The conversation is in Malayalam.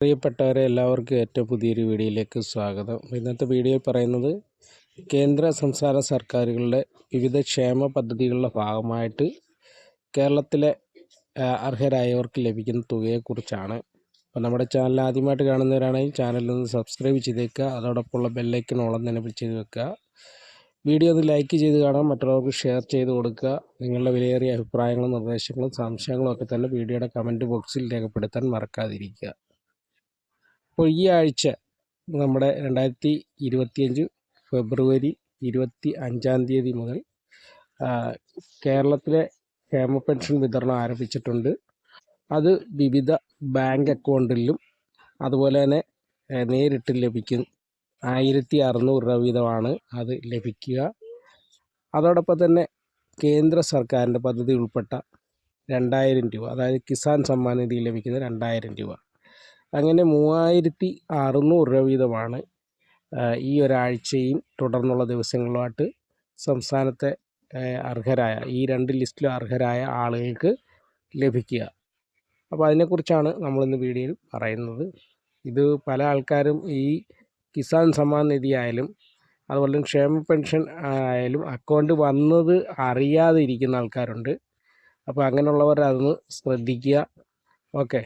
പ്രിയപ്പെട്ടവരെ എല്ലാവർക്കും ഏറ്റവും പുതിയൊരു വീഡിയോയിലേക്ക് സ്വാഗതം. ഇന്നത്തെ വീഡിയോയിൽ പറയുന്നത് കേന്ദ്ര സംസ്ഥാന സർക്കാരുകളുടെ വിവിധ ക്ഷേമ പദ്ധതികളുടെ ഭാഗമായിട്ട് കേരളത്തിലെ അർഹരായവർക്ക് ലഭിക്കുന്ന തുകയെക്കുറിച്ചാണ്. അപ്പോൾ നമ്മുടെ ചാനൽ ആദ്യമായിട്ട് കാണുന്നവരാണെങ്കിൽ ചാനലിൽ നിന്ന് സബ്സ്ക്രൈബ് ചെയ്തേക്കുക അതോടൊപ്പമുള്ള ബെല്ലൈക്കൻ ഓളം തന്നെ ചെയ്ത് വെക്കുക. വീഡിയോ ഒന്ന് ലൈക്ക് ചെയ്ത് കാണാം മറ്റുള്ളവർക്ക് ഷെയർ ചെയ്ത് കൊടുക്കുക. നിങ്ങളുടെ വിലയേറിയ അഭിപ്രായങ്ങളും നിർദ്ദേശങ്ങളും സംശയങ്ങളും ഒക്കെ തന്നെ വീഡിയോയുടെ കമന്റ് ബോക്സിൽ രേഖപ്പെടുത്താൻ മറക്കാതിരിക്കുക. അപ്പോൾ ഈ ആഴ്ച നമ്മുടെ രണ്ടായിരത്തി ഇരുപത്തിയഞ്ച് ഫെബ്രുവരി ഇരുപത്തി അഞ്ചാം തീയതി മുതൽ കേരളത്തിലെ ക്ഷേമ പെൻഷൻ വിതരണം ആരംഭിച്ചിട്ടുണ്ട്. അത് വിവിധ ബാങ്ക് അക്കൗണ്ടിലും അതുപോലെ തന്നെ നേരിട്ട് ലഭിക്കും. ആയിരത്തി അറുന്നൂറ് രൂപ വീതമാണ് അത് ലഭിക്കുക. അതോടൊപ്പം തന്നെ കേന്ദ്ര സർക്കാരിന്റെ പദ്ധതി ഉൾപ്പെട്ട രണ്ടായിരം രൂപ അതായത് കിസാൻ സമ്മാൻ നിധി ലഭിക്കുന്ന രണ്ടായിരം രൂപ. അങ്ങനെ മൂവായിരത്തി അറുന്നൂറ് രൂപ വീതമാണ് ഈ ഒരാഴ്ചയും തുടർന്നുള്ള ദിവസങ്ങളുമായിട്ട് സംസ്ഥാനത്തെ അർഹരായ ഈ രണ്ട് ലിസ്റ്റിലും അർഹരായ ആളുകൾക്ക് ലഭിക്കുക. അപ്പോൾ അതിനെക്കുറിച്ചാണ് നമ്മളിന്ന് വീഡിയോയിൽ പറയുന്നത്. ഇത് പല ആൾക്കാരും ഈ കിസാൻ സമ്മാൻ നിധി ആയാലും അതുപോലെ ക്ഷേമ പെൻഷൻ ആയാലും അക്കൗണ്ട് വന്നത് അറിയാതെ ഇരിക്കുന്ന ആൾക്കാരുണ്ട്. അപ്പോൾ അങ്ങനെയുള്ളവർ അതൊന്ന് ശ്രദ്ധിക്കുക. ഓക്കെ.